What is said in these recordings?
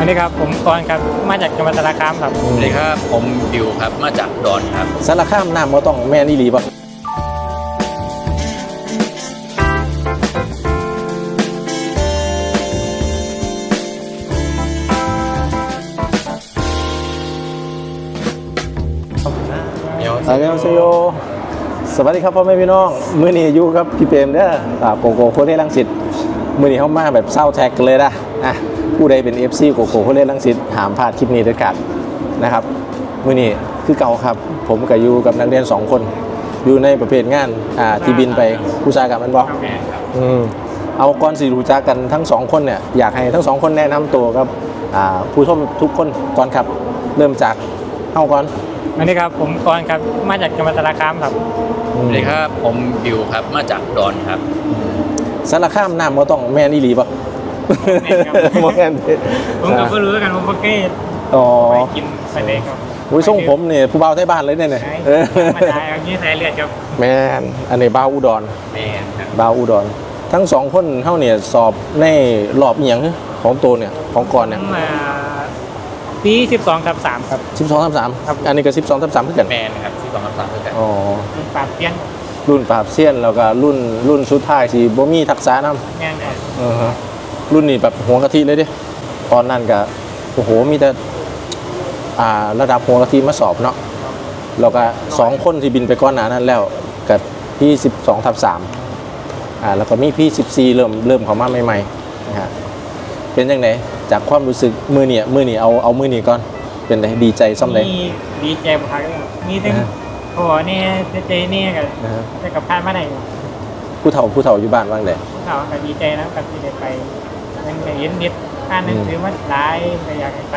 สวัสดีครับผมกรณ์ครับมาจากจังหวัดสระคามครับ สวัสดีครับ ผมบิวครับ มาจากอุดอนครับ สารข้ามน้ำก็ต้องแม่นอีหลีป่ะสายเซโยสวัสดีครับพ่อแม่พี่น้อง มื้อนี้อยู่กับพี่เปรมเด้ออ่าโกโก้โคเล่ลังสิตมื้อนี้เข้ามาแบบเศร้าแท็กกันเลยนะอะ ผู้ใดเป็น FC โกโก้โคเล่ลังสิตหามพลาดคลิปนี้เด็ดขาดนะครับมื้อนี้คือเก่าครับ ผมกับอยู่กับนักเรียนสองคน อยู่ในประเภทงานอ่าที่บินไปผู้ชายกับมันบอกครับแม่ครับอืมเอาก่อนสิรู้จักกันทั้งสองคนเนี่ยอยากให้ทั้งสองคนแนะนำตัวครับอ่าผู้ชมทุกคนก่อนครับ เริ่มจากเฮาก่อนสวัสดีครับผมกรณ์ครับมาจากจังหวัดสระคามครับอืสมวัสดีครับผมบิวครับมาจากอุดอนครับสารข้ามน้ำก็ต้องแม่นอีหลีป่ะ แม่นครับบ่แม่นผมก็ไม่รู้กันผมก็แค่อ๋อไปกินไปเลยครับอุ้ยทรงผมเนี่ยผู้เบาไทยบ้านเลยเนี่ยเนี่ยใช่เออมาตายอย่างนี้สายเลือดครับแม่นอันนี้บ้าวอุดรแมนครับบ้าวอุดร ทั้งสองคนเฮาเนี่ยสอบในรอบอีหยังของตัวเนี่ยของก่อนผเนี่ยมมาปี12ทับ3ครับ12 3ครับ3อันนี้ก็12 3 3คือกันแมนครับที่สองคำสั่งคือกันอ๋อเป็นปราบเปี้ยนรุ่นปราบเซียนแล้วก็รุ่นรุ่นสุดท้ายที่บ่มีทักษะนำแม่นครับอือฮะ รุ่นนี้แบบหัวกะทิเลยดิตอนนั้นก็โอ้โหมีแต่อ่าระดับหัวกะทิมาสอบเนาะแล้วก็สองคนที่บินไปก้อนหนานั้นแล้วกับพี่ 12ทับ3อ่าแล้วก็มีพี่ 14 เริ่มเริ่มเข้ามาใหม่ๆนะฮะเป็นยังไงจากความรู้สึกมือเนี่ยมือนี่เอาเอามือนี่ก่อนเป็นไงดีใจซ่อมเลยมีดีใจบุคักเลยครับมีทั้งอ่าพ่อเนี่ยเจ๊เจ๊เนี่ยกับนะฮะได้กับพานมาได้ครับผู้เฒ่าผู้เฒ่าอยู่บ้านว่างเลยเขาก็ดีใจนะกับที่ได้ไป มันก็เห็นนิดอ่านหนังสือมาหลายก็อยากให้ไป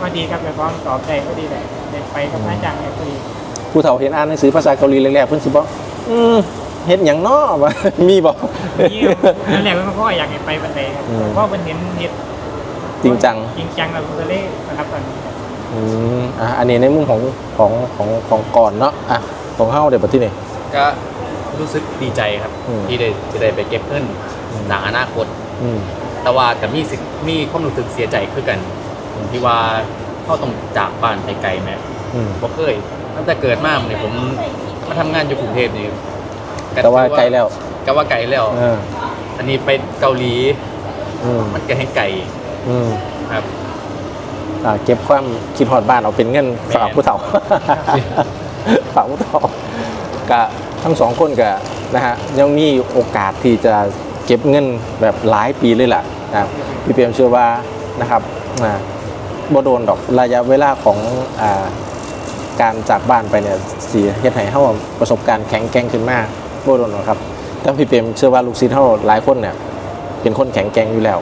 ว่าดีครับไปพร้อมตอบใจก็ดีเลยได้ไปกับอาจารย์เนี่ยพอดีผู้เฒ่าเห็นอ่านหนังสือภาษาเกาหลีแรกๆเพิ่นสิบอกอืมเฮ็ดหยังน้อวะมีบ่นี่นั่นแหละมันก็อยากให้ไปบันไดครับอืมเพราะมันเห็นนิดจริงจังจริงจังเราก็เลยนะครับตอนนี้ครับอืมอะอันนี้ในมุมของของของของก่อนเนาะอะของเฮาเดี๋ยวไปที่นี่ก็รู้สึกดีใจครับอืมที่ได้จะได้ไปเก็บเงินอืมสร้างอนาคต อืม แต่ว่ากับมีสิมีความรู้สึกเสียใจคือกันที่ว่าเขาต้องจากบ้านไปไกลแม่อืม บ่เคยตั้งแต่เกิดมาเนี่ยผมมาทำงานอยู่กรุงเทพนี่แต่ว่าไกลแล้ว ก็ว่าไกลแล้ว เออ อันนี้ไปเกาหลีอืม มันก็ให้ไกลอืม ครับ อ่าเก็บความคิดฮอดบ้านเอาเป็นเงินฝากผู้เฒ่า ฝากผู้เฒ่ากะทั้งสองคนกะนะฮะยังมีโอกาสที่จะเก็บเงินแบบหลายปีเลยล่ะนะพี่เปียมเชื่อว่านะครับอ่าบ่โดนดอกระยะเวลาของอ่าการจากบ้านไปเนี่ยสีเฮ็ดให้เฮาประสบการณ์แข็งแกร่งขึ้นมากบ่โดนหรอกครับแต่พี่เปรมเชื่อว่าลูกศิษย์เฮาหลายคนเนี่ยเป็นคนแข็งแกร่งอยู่แล้ว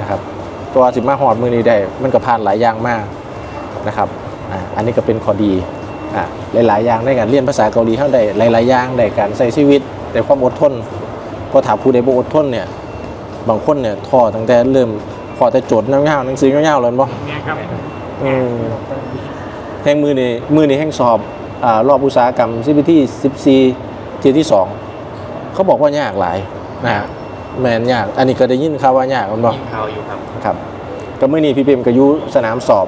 นะครับตัวสิมาฮอดมือนี้ได้มันก็ผ่านหลายอย่างมากนะครับอ่าอันนี้ก็เป็นข้อดีอ่าหลายๆอย่างในการเรียนภาษาเกาหลีเฮาได้หลายๆอย่างได้การใช้ชีวิตได้ความอดทน พอถามผู้ใดบ่อดทนเนี่ย บางคนเนี่ยท้อตั้งแต่เริ่มพอแต่โจทย์ยาวๆหนังสือยาวๆเลยบ่เนี่ยครับอืมแห่งมือนี่มือนี่แห่งสอบอารอบอุตสาหกรรมซีพีที่14เทียที่2เขาบอกว่ายากหลายนะฮะแมนยาก อันนี้ก็ได้ยินข่าวว่ายากมันบอกยิงข่าวอยู่ครับครับ ก็มือนี้พี่เปรมก็อยุสนามสอบ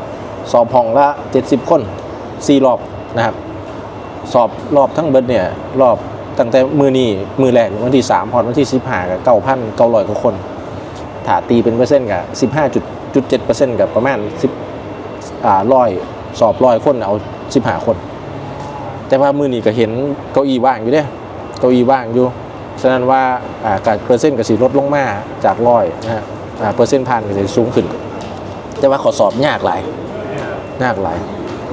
สอบห้องละ 70 คน 4 รอบนะครับ สอบรอบทั้งเบิดเนี่ย รอบ ตั้งแต่มือนี้มือแรกวันที่3พอดวันที่15กับ9,000 900กว่าคนถ้าตีเป็นเปอร์เซ็นต์กับ15.7เจ็ดเปอร์เซ็นต์กับประมาณ10อ่าร้อยสอบร้อยคนเอา15คน แต่ว่ามือนี้ก็เห็นเก้าอี้ว่างอยู่เด้เก้าอี้ว่างอยู่ฉะนั้นว่าอ่าการเปอร์เซ็นต์ก็สิลดลงมาจากร้อยนะฮะอ่าเปอร์เซ็นต์ผ่านก็สิสูงขึ้น แต่ว่าขอสอบยากหลายยากหลาย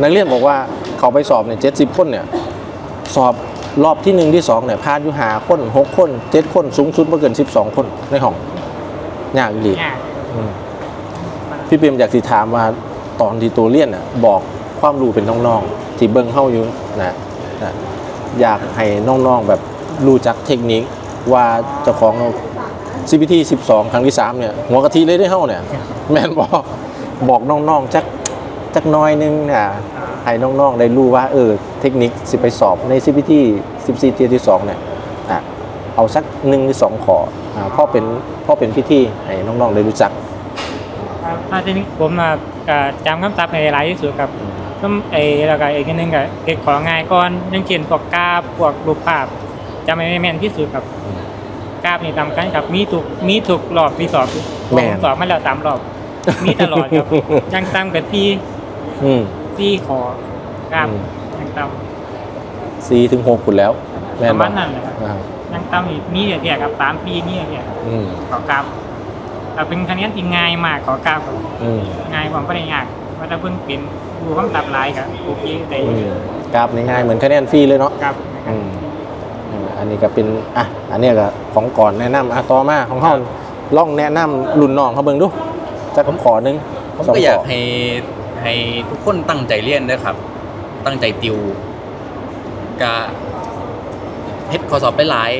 นักเรียนบอกว่าเขาไปสอบเนี่ยเจ็ดสิบคนเนี่ยสอบ รอบที่หนึ่งที่สองเนี่ยพานอยู่หาคนหกคนเจ็ดคนสูงสุดไม่เกินสิบสองคนในห้องยากดียากอืมพี่เปียมอยากสิถามว่าตอนที่ตัวเรียนอะ บอกความรู้เป็นน้องๆที่เบิ้งเข้าอยู่นะนะอยากให้น้องๆแบบรู้จักเทคนิคว่าเจ้าของ CPT 12 ครั้งที่ 3 เนี่ย หัวกะทิเลยได้เข้าเนี่ย แม่นบอกบอกน้องๆจักจักหน้อยนึงนะ ให้น้องๆได้รู้ว่าเออเทคนิคสิไปสอบใน CPT 14เทียที่2เนี่ยอะเอาสักหนึ่งหรือสองขออ่าพ่อเป็นพ่อเป็นพิธีให้น้องๆได้รู้จักอครับถ้าทีนี้ผมอะก็จำคำศัพท์ในหลายที่สุดครับก็ไอ้แล้วก็อีกอันหนึงก็เก็บของง่ายก่อนอยังเช่นพวกกราฟพวกรูปภาพจำไม่แม่นที่สุดครับกราฟนี่ทำกันครับมีถูกมีถูกรอบมีสอบแม่นผมสอบมาแล้วสามรอบ มีตลอดครับยังตามกับที่อืม ที่ขอกราฟอืม ยังตามสี่ถึงหกคุณแล้วปแม่นระบ่มาณนั้นนะครับอ่ายังตามอีกมีอย่างเดียวครับสามปีนี่อย่างเดียวครับอืมขอกราฟแต่เป็นคะแนนที่ง่ายมากขอกราฟครับอืมง่ายกว่าไม่ได้ยากว่าถ้าเพิ่งเป็นดูคำตับหลายครับโอเคได้อืมกราฟง่ายๆเหมือนคะแนนฟรีเลยเนาะครับอืมอืมอันนี้ก็เป็นอะอันเนี้ยก็ของก่อนแนะนำอะต่อมาของเขาล่องแนะนำรุ่นน้องเขาเบิ่งดูจะผมขอหนึงผมสงก็อยากข้ให้ ให้ทุกคนตั้งใจเรียนด้วยครับ ตั้งใจติวกะเฮ็ดข้อสอบไปหลาย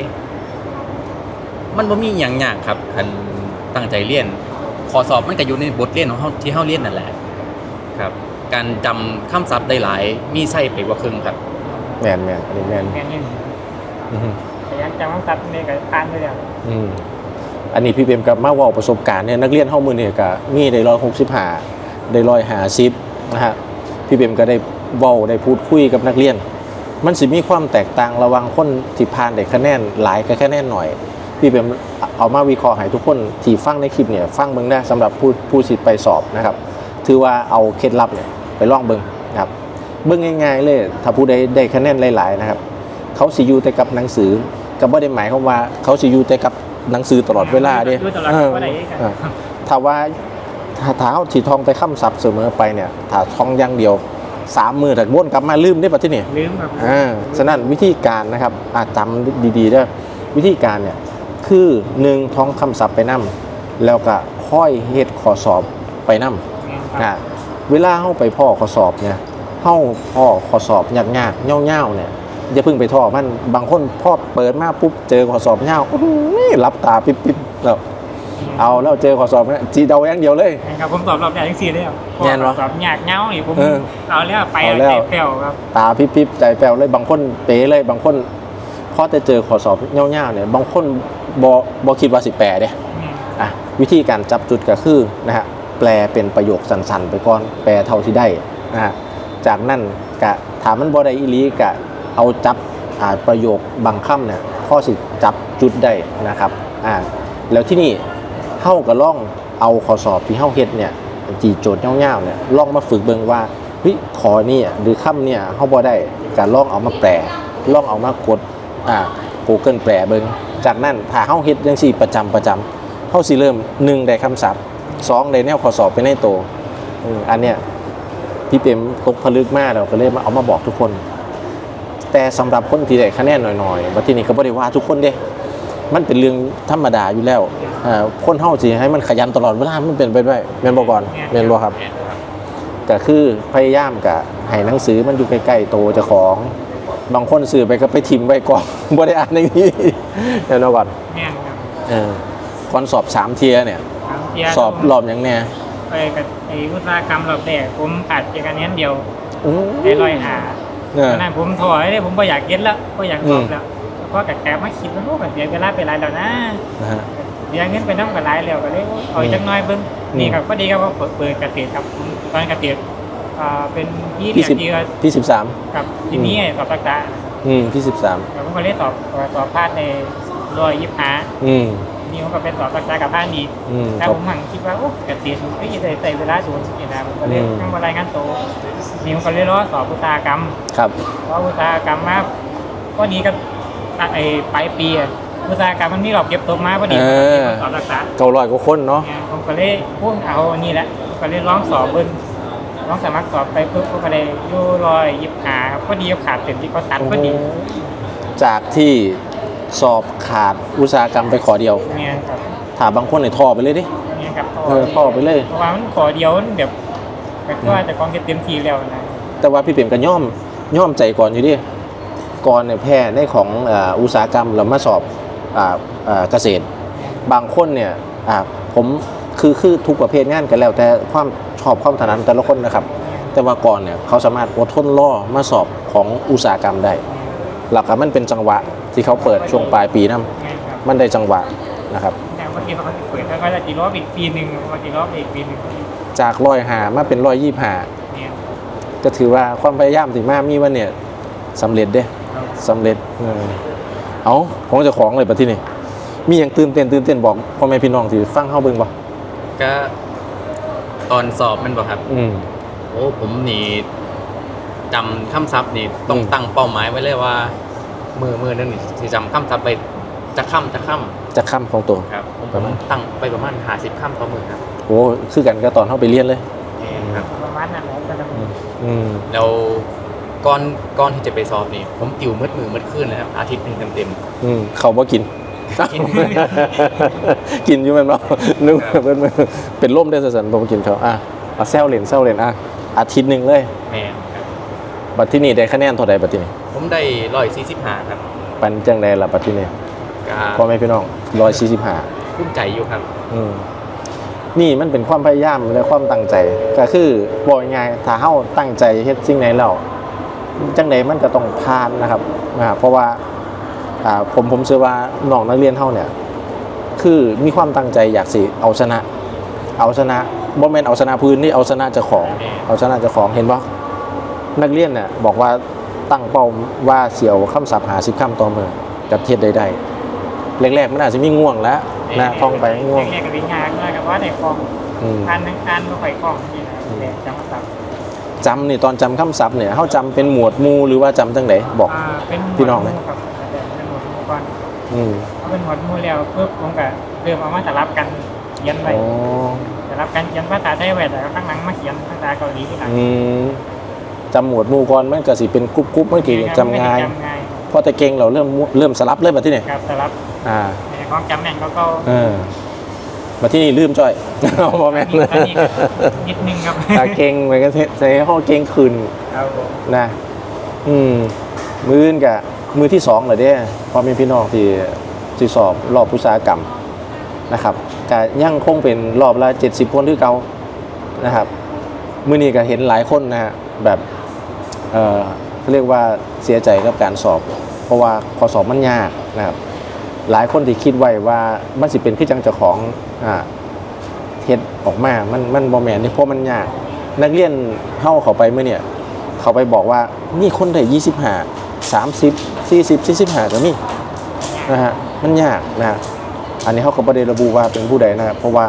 มันบ่มีอย่างยากครับคันตั้งใจเรียนข้อสอบมันก็อยู่ในบทเรียนของเฮาที่เฮาเรียนนั่นแหละครับ การจำคำศัพท์ได้หลายมีใส่ไปกว่าครึ่งครับ แมนแมนอันนี้แมนแค่นี้อืมแต่ยังจำคำตับนี่ก็ทานไปแล้วอืมอันนี้พี่เบมกับมาเว่าประสบการณ์เนี่ยนักเรียนเข้ามือเนี่ยก็มีได้ร้อยหกสิบห้า ได้ร้อยหาสิบนะฮะพี่เบมก็ได้เว้าได้พูดคุยกับนักเรียน มันสิมีความแตกต่างระหว่างคนที่ผ่านได้คะแนนหลายกับคะแนนหน่อย พี่เบมเอามาวิเคราะห์ให้ทุกคนที่ฟังในคลิปเนี่ยฟังเบิ่งได้สำหรับผู้ผู้สิทธิ์ไปสอบนะครับ ถือว่าเอาเคล็ดลับเนี่ยไปลองเบิ่งนะครับเบิ่งง่ายๆเลยถ้าผู้ใดได้คะแนนหลาย ๆ นะครับ เขาสิอยู่แต่กับหนังสือก็บ่ได้หมายความว่าเขาสิอยู่แต่กับหนังสือตลอดเวลาเด้ดูตลอดเออว่าได้เออถ้าว่า ถ้าถ้าเอาสิท่องแต่คำศัพท์เสมอไปเนี่ยถ้าท่องอย่างเดียวสามมือแต่วนกลับมาลืมได้ปะที่นี่ลืมครับอ่าฉะนั้นวิธีการนะครับอาจจำดีๆเด้อวิธีการเนี่ยคือหนึ่งท่องคำศัพท์ไปนํแล้วก็ค่อยเฮ็ดข้อสอบไปนํนะเวลาเข้าไปพ่อข้อสอบเนี่ยเข้าพ่อข้อสอบยากๆเง่าๆเนี่ยอย่าเพิ่งไปท่อมันบางคนพ่อเปิดมาปุ๊บเจอข้อสอบเง่าอื้อหือรับตาปิ๊บๆแล้ว เอาแล้วเจอข้อสอบเนี่ยจีเดาอย่างเดียวเลย ครับผมสอบรอบแรกทั้งสี่เลยครับแน่นวะสอบยากเงาอีกผมเออเอาแล้วไปเอาเอาแล้ว ใจแป้วครับตาปิ๊บๆใจแป้วเลยบางคนเป๋เลยบางคนพอจะเจอข้อสอบเง่าๆเนี่ยบางคนบอบอคิดว่าสิแปลเด้อะวิธีการจับจุดก็คือนะฮะแปลเป็นประโยคสั้นๆ ไปก่อนแปลเท่าที่ได้นะฮะจากนั้นกะถามมันบ่ได้อีหลีกะเอาจับอ่าประโยคบางคำเนี่ยข้อสิจับจุดได้นะครับอ่าแล้วที่นี่ เฮาก็ล่องเอาข้อสอบที่เฮาเฮ็ดเนี่ยจีโจทย์ยาๆเนี่ยล่องมาฝึกเบิ่งว่าเฮ้ยขอนี่หรือคำเนี่ยเฮาบ่ได้ก็ลองเอามาแปลลองเอามากดอ่า Google แปลเบิ่งจากนั้นถ้าเฮาเฮ็ดจังซี่ประจำประจำเขาสิเริ่มหนึ่งได้คำศัพท์สองได้แนวข้อสอบไปในโตวอันเนี้ยพี่เปมตกผลึกมากเราก็เลยมาเอามาบอกทุกคน แต่สำหรับคนที่ได้คะแนนหน่อยๆบัดทีนี้ก็บ่ได้ว่าทุกคนเด้ มันเป็นเรื่องธรรมดาอยู่แล้วอ่าคนเฮาสิให้มันขยันตลอดเวลามันเป็นไปได้แม่นบ่ก่อนแม่นบ่ครับก็คือพยายามกะให้หนังสือมันอยู่ใกล้ๆโตวเจ้าของบางคนซื้อไปก็ไปทิมไว้ก่อนบ่ได้อ่านอย่างนี้แม่นบ่ก่อนแน่นครับเออก่อนสอบสามเทียเนี่ยถามเทียร์สอบรอบอย่างเนี้ยไปกับไอ้อุตสาหกรรมรอบแรกผมขาดเพียงคะแนนเดียวอืมได้ร้อยหาเออตอนนั้นผมถอยเลยผมไม่อยากเก็ตแล้วไม่อยากสอบอืมแล้วเพราะกับแกมาคิดว่าโอ้กันเสียเวลาไปหลายแล้วนะนะฮะ เสียเงินไปน้ำกันหลายแล้วก็เลยเอาอีกจักหน้อยเบิ้งอืม นี่ครับก็ดีครับว่าเปิดเปิดเกษตรครับตอนเกษตรอ่าเป็นที่ที่เรียนสิบที่ว่าที่สิบสามกับที่นี้สอบตักษะอืมที่สิบสามแล้วผมก็เลยสอบสอบพลาดในร้อยยี่สิบห้าอืมนี่ผมก็เป็นสอบตักษะกับพลาดอีก อืมแต่ครัผบมหังคิดว่าโอ้เกษตรมันก็ยังได้ใส่เวลาสูงสุดนะผมก็เลยอืมทำรายงานโตวนี่ผมก็เลยรอสอบอุตสาหกรรมครับเพราะอุตสาหกรรมมาพอดีกับ ไอ้ปลายปีอะอุตสาหกรรมมันมีรอบเก็บตกมาพอดีเออสอบรักษาเก้าร้อยกว่าคนเนาะ เนี่ยผมก็เลยพุ่งเอาอันนี่แหละผมก็เลยร้องสอบเบิ้ลร้องสมัครสอบไปปุ๊บผมก็เลยอยู่รอยยิบหาครับพอดีขาดเต็มที่เขาตัดพอดีจากที่สอบขาดอุตสาหกรรมไปขอเดียว เนี่ยครับถามบางคนในท่อไปเลยดิ เนี่ยครับเออท่อไปเลย เพราะว่ามันขอเดียวมันแบบก็ว่าจะกองเก็บเต็มทีแล้วนะแต่ว่าพี่เปรมก็ย่อมย่อมใจก่อนอยู่ดิ ก่อนเนี่ยแพ้ในของอ่าอุตสาหกรรมแล้วมาสอบอ่าอ่าเกษตร บางคนเนี่ยอ่าผมคือคือทุกประเภทงานกันแล้ว แต่ความชอบความถนัดแต่ละคนนะครับ แต่ว่าก่อนเนี่ยเขาสามารถอดทนล่อมาสอบของอุตสาหกรรมได้ หลักๆมันเป็นจังหวะที่เขาเปิดช่วงปลายปีนั่นเนี่ยครับมันได้จังหวะนะครับแต่ว่าที่เขาจะเปิดแล้วก็จะตีรอบอีกปีหนึ่งมาตีรอบอีกปีหนึ่งจากร้อยหามาเป็นร้อยยี่หาเนี่ยก็ถือว่าความพยายามที่มามีวันเนี่ยสำเร็จเด้เรา สำเร็จเออเอาของเจ้าของเลยปะที่นี่มีอย่างตื่นเต้นตื่นเต้นบอกพ่อแม่พี่น้องที่ฟังเข้าเบิ่งบ่ก็ตอนสอบแมันบอกครับ อืมโอ้ผมนี่จำคำศัพท์นี่ต้องอืมตั้งเป้าหมายไว้เลยว่า มือมือนั่นนี่สิจำคำศัพท์ไปจะค่ำจะค่จะค้ำของตัวำครับผมประมาณตั้งไปประมาณหาสิบค่ำต่อมือครับโอ้คือกันก็ตอนเข้าไปเรียนเลยแม่นครับประมาณนั้นแหละก็จะอืมอืมแล้ว ก่อนก่อนที่จะไปสอบนี่ผมติวมืดมือมืดขึ้นเลยครับอาทิตย์หนึ่งเต็มอืมเขาบ่กินกิน กินอยู่แม่นบ่นึกว่าเป็นมื้อเป็นล่มได้สันบ่กินเขาอะเอาแซวเล่นแซวเล่นอะอาทิตย์หนึงเลย แม่นครับบัดที่นี่ได้คะแนนเท่าใดบัดที่นี่ผมได้ร้อยสี่สิบห้าครับปันจังไดล่ะบัดที่นี่ก็พ่อแม่พี่น้อง145 ภูมิใจอยู่ครับ อืมนี่มันเป็นความพยายามและความตั้งใจ ก็คือบอกยังไงายๆถ้าเฮาตั้งใจเฮ็ดสิ่งไหนแล้ว จังใดมันก็ต้องผ่านนะครับอ่าเพราะว่าอ่าผมผมเชื่อว่าน้องนักเรียนเฮาเนี่ยคือมีความตั้งใจอยากสิเอาชนะ เอาชนะบ่แม่นเอาชนะพื้นนี่เอาชนะเจ้าของ เอาชนะเจ้าของเห็นบ่นักเรียนเนี่ยบอกว่าตั้งเป้าว่าเสียวคำศัพท์หาสิบคำต่อมือกับเทียดใดๆแรกๆมันอาจจะมีง่วงแล้วนะท่องไปง่วงแรกๆกับวิญญาณด้วยกับว่าในคลองอืมอ่านทั้งอ่านไม่ค่อยคล่องนี่นะแต่จำศัพท์ จำนี่ตอนจำคำศัพท์เนี่ยเขาจำเป็นหมวดหมู่หรือว่าจำตั้งไหนบอกอ่าเป็นหมวดพี่น้องไหมหมู่ครับแต่เป็นหมวดหมู่ก่อนอืมเขาเป็นหมวดหมู่แล้วปุ๊บผมก็เริ่มเอามาสลับกันเขียนไปอ๋อสลับกันเขียนภาษาไทยไว้แต่ข้างหลังมาเขียนภาษาเกาหลีที่หลังอืมจำหมวดหมู่ก่อนมันก็สิเป็นกรุ๊ปกรุ๊ปมันกี่จำง่ายจำง่ายพอแต่เก่งเราเริ่มมั่วเริ่มสลับเลยมาที่นี่ครับสลับอ่าในของจำแม่นก็ก็เออ มาที่นี่ลืมจ้อยพ่อแม่นอันนี้ก็นิดนึงครับตาเก่งเหมือนกันใส่ห้องเก่งคืนครับผมนะ อืมมืออื่นกับมือที่สองเลยเด้พอมีพี่น้องที่ที่สอบรอบอุตสาหกรรมนะครับก็ยังคงเป็นรอบละเจ็ดสิบคนที่เก่านะครับ มือนี้ก็เห็นหลายคนนะฮะแบบเอ่อเขาเรียกว่าเสียใจกับการสอบ เพราะว่าข้อสอบมันยากนะครับหลายคนที่คิดไว้ว่ามันสิเป็นขึ้นจังเจ้าของ อ่าเฮ็ดออกมา มันมันบอแมนนี่เพราะมันยาก นักเรียนเข้าเขาไปเมื่อเนี่ย เขาไปบอกว่านี่คนได้ยี่สิบห้าสามสิบสี่สิบสี่สิบห้าก็มีนะฮะ มันยากนะฮะอันนี้เขาก็ไม่ได้ระบุว่าเป็นผู้ใดนะครับเพราะว่า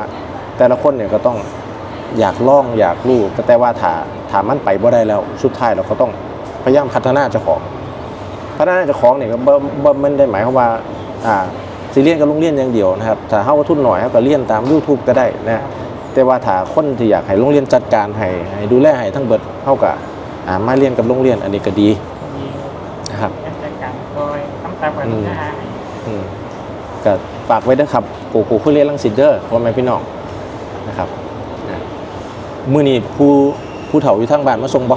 แต่ละคนเนี่ยก็ต้องอยากล่องอยากรู้ก็แต่ว่าถาถามมันไปบ่ได้แล้ว สุดท้ายเราก็ต้องพยายามพัฒนาเจ้าของ พัฒนาเจ้าของเนี่ยก็บ่บ่มันได้หมายความว่า อ่า สิเรียนกับโรงเรียนอย่างเดียวนะครับถ้าเฮาทุนหน่อยเฮาก็เรียนตาม YouTube ก็ได้นะแต่ว่าถ้าคนที่อยากให้โรงเรียนจัดการให้ให้ดูแลให้ทั้งเบิดเฮาก็อ่ามาเรียนกับโรงเรียนอันนี้ก็ดีมีนะครับการจัดการโดยคำศัพท์กับเนื้อหาอืมก็ฝากไว้ด้วยครับกูกูผู้เรียนลังสิตเด้อพ่อแม่พี่น้องนะครับนะมื้อนี้ผู้ผู้เฒ่าอยู่ทางบ้านมาส่งบ่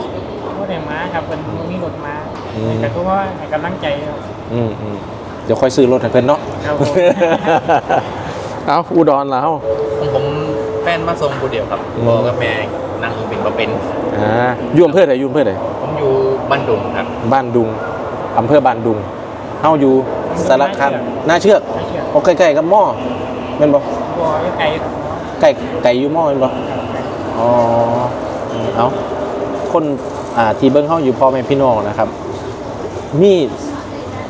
ผู้ใดมาครับเป็นมีรถมาอืมแต่ก็ว่าให้กำลังใจครับอืมอืม เดี๋ยวค่อยซื้อรถให้เพิ่นเนาะครับผม เอาอุดรแล้วผมผมแฟนมาส่งผู้เดียวครับอืม พ่อกับแม่นั่งเป็นมาเป็น อ่าอยู่อำเภอไหนอยู่อำเภอไหนผมอยู่บ้านดุงครับ บ้านดุงอำเภอบ้านดุงเฮาอยู่สารคามน่าเชือกไม่เชื่อโอ้ใกล้ๆกับหม้อแม่นบ่บัวไก่ใกล้ไก่อยู่หม้อแม่นบ่อ๋อเอาคนอ่าที่เบิ่งเฮาอยู่พ่อแม่พี่น้องนะครับ มี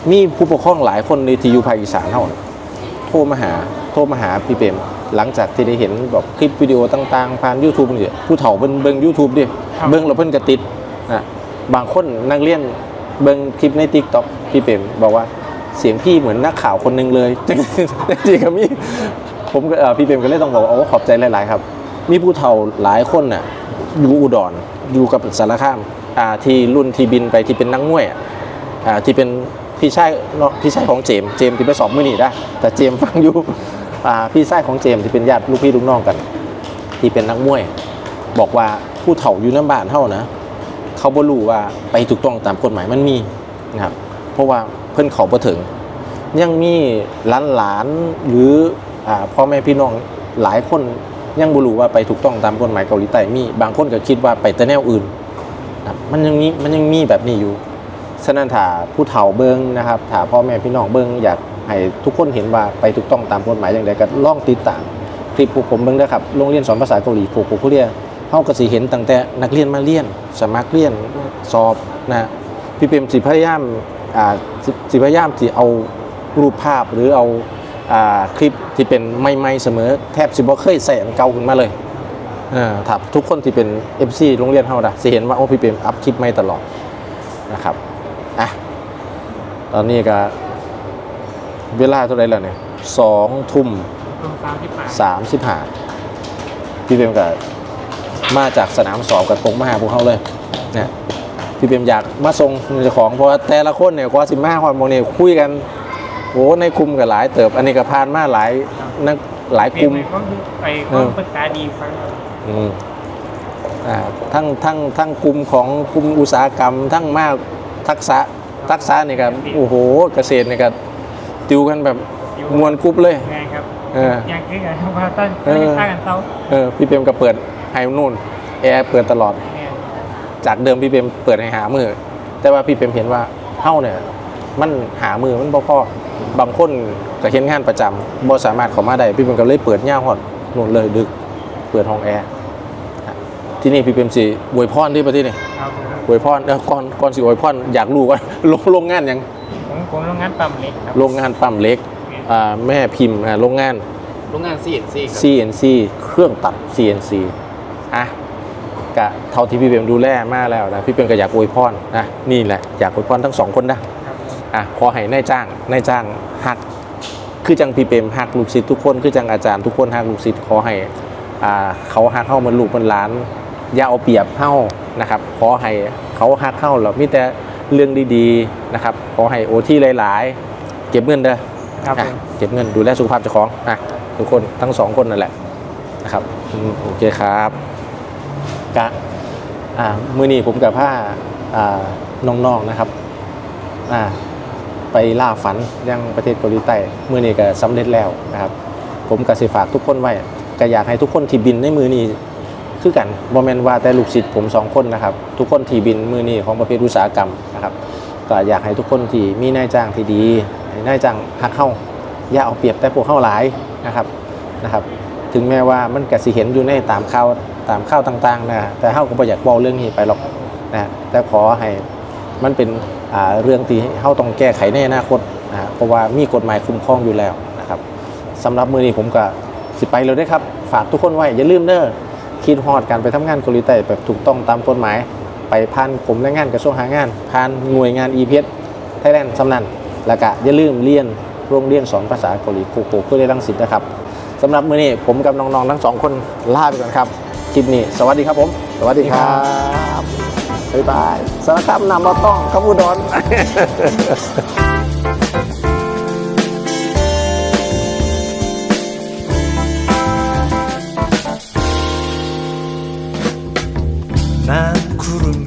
มีผู้ปกครองหลายคนในที่อยู่ภาคอีสานเฮาโทรมาหาโทรมาหาพี่เปรมหลังจากที่ได้เห็นแบบคลิปวิดีโอต่างๆผ่าน YouTube นี่ผู้เฒ่าเบิ่งเบิ่ง YouTube ดิเบิ่งแล้วเพิ่นก็ติดอะบางคนนักเรียนเบิ่งคลิปใน TikTok พี่เปรมบอกว่าเสียงพี่เหมือนนักข่าวคนหนึงเลยจริงๆก็มีผมก็เอ่อพี่เปรมก็เลยต้องบอกว่าโอ้ขอบใจหลาย ๆ ครับ มีผู้เฒ่าหลายคนน่ะอยู่อุดรอยู่กับสารคามอ่าที่รุ่นที่บินไปที่เป็นนักมวยอะอ่าที่เป็น พี่ชายพี่ชายของเจมส์เจมส์ที่ไปสอบมือนี้ได้แต่เจมส์ฟังอยู่พี่ชายของเจมส์ที่เป็นญาติลูกพี่ลูกน้องกัน ที่เป็นนักมวย บอกว่าผู้เฒ่าอยู่น้ำบ้านเท่านะ เขาบ่รู้ว่าไปถูกต้องตามกฎหมายมันมีนะครับเพราะว่าเพิ่อนเขาบ่ถึง ยังมีหลานหลานหรืออพ่อแม่พี่น้องหลายคนยังบ่รู้ว่าไปถูกต้องตามกฎหมายเกาหลีใต้มี บางคนก็คิดว่าไปแต่แนวอื่นนะมันยังมีมันยังมีแบบนี้อยู่ ฉะนั้นถ้าผู้เฒ่าเบิ่งนะครับถ้าพ่อแม่พี่น้องเบิ่งอยากให้ทุกคนเห็นว่าไปถูกต้องตามกฎหมายอย่างไรก็ล่องติดตามคลิปพวกผมเบิ่งเด้ครับโรงเรียนสอนภาษาเกาหลีโคโคคุเรียเฮาก็สิเห็นตั้งแต่นักเรียนมาเรียน สมัครเรียนสอบนะพี่เปรมสิพยายามอ่าสิพยายามสิเอารูปภาพหรือเอาอ่าคลิปที่เป็นใหม่ๆเสมอแทบสิบ่เคยใส่อันเก่าขึ้นมาเลยอ่าถ้าทุกคนที่เป็น FC โรงเรียนเฮานะสิเห็นว่าโอ้พี่เปรมอัพคลิปใหม่ตลอดนะครับ ตอนนี้ก็เวลาเท่าไหรแล้วเนี่ยสองทุ่มตรงตามที่ป่าสามสิบห้าพี่เปรมก็มาจากสนามสอบกับตรงมาหาพวกเขาเลยเนี่ยพี่เปรมอยากมาส่งเจ้าของเพราะว่าแต่ละคนเนี่ยกว่าสิมาความโมเนี่ยคุยกันโอ้ในกลุ่มกับหลายเติบ อันนี้ก็ผ่านมาหลายนักหลายเปกลี่ยลุ่นมไปก็คือไปก็ปรึกษาดีฟังอืมอ่าทั้งทั้งทั้งกลุ่มของกลุ่มอุตสาหกรรมทั้งมากทักษะ ทักษะนี่ครับโอ้โหเกษตรนี่ก็ติวกันแบบมวนกรุ๊ปเลยไงครับเอออย่างที่กันว่าต้นเออก็จะฆ่ากันเต้าเออพี่เปรมก็เปิดไฮนู่นแอร์เปิดตลอดเนี่ยจากเดิมพี่เปรมเปิดให้หามือ แต่ว่าพี่เปรมเห็นว่าเฮ้าเนี่ยมันหามือมันบ่พอบางคนก็เห็นงานประจำบ่สามารถเข้ามาได้พี่เปรมก็เลยเปิดย่าฮอดนู่นเลยดึก เปิดห้องแอร์อะ ที่นี่พี่เปรมสิอวยพรที่ประเทศนี่ครับผมอวยพรเออก่อนก่อนสิอวยพรอยากรู้ว่าโรงโรงงานหยังผมผมโรงงานปั๊มเล็กครับโรงงานปั๊มเล็กอ่าแม่พิมพ์อ่าโรงงาน โรงงาน CNC ครับ CNC เครื่องตัด CNC อะกะเท่าที่พี่เปรมดูแลมาแล้วนะพี่เปรมก็อยากอวยพรนะนี่แหละอยากอวยพรทั้งสองคนนะครับผมอะขอให้นายจ้างนายจ้างหัก คือจังพี่เปรมหักลูกศิษย์ทุกคนคือจังอาจารย์ทุกคนหักลูกศิษย์ขอให้อ่าเขาหักเข้าเหมันลูกเหมันหลาน อย่าเอาเปรียบเข้านะครับ ขอให้เขาหักเข้าแล้วมีแต่เรื่องดีๆนะครับ ขอให้โอที่หลายๆ เก็บเงินเด้อครับผอะมเก็บเงินดูแลสุขภาพเจ้าของอะทุกคนทั้งสองคนนั่นแหละนะครับอืมโอเคครับกะอ่ามือนี้ผมกับผ้าอ่าน้องๆนะครับอ่าไปล่าฝันยังประเทศเกาหลีใต้มือนี้ก็สำเร็จแล้วนะครับ ผมก็สิฝากทุกคนไว้ก็อยากให้ทุกคนที่บินในมือนี้ คือกันโมเมนว่าแต่ลูกศิษย์ผมสองคนนะครับ ทุกคนที่บินมือนี้ของประเภทอุตสาหกรรมนะครับก็อยากให้ทุกคนที่มีนายจ้างที่ดีนายจ้างหักเข้าอย่าเอาเปรียบแต่พวกเข้าหลายนะครับนะครับ ถึงแม้ว่ามันกสิเห็นอยู่ในตามข่าวตามข่าวต่างๆนะแต่เฮาก็บ่อยากบอกเรื่องนี้ไปหรอกนะแต่ขอให้มันเป็นเรื่องที่เฮาต้องแก้ไขในอนาคตนะเพราะว่ามีกฎหมายคุ้มครองอยู่แล้วนะครับสำหรับมือนี้ผมก็สิไปเลยด้ครับ ฝากทุกคนไว้อย่าลืมเด้อ คิดฮอดการไปทำงานเกาหลีใต้แบบถูกต้องตามกฎหมาย ไปผ่านผมแรงงานกระทรวงหางานผ่านหน่วยงาน e p s ไทยแลนด์สำนันแล้วก็อย่าลืมเรียนโรงเรียนสอนภาษาเกาหลีโคโคเพื่อได้รังสิตนะครับสำหรับมื้อนี้ผมกับน้องๆทั้งสองคนลาไปก่อนครับคลิปนี้ สวัสดีครับผม สวัสดีครับบ๊ายบายสารคามนำมาต้องขบุดอน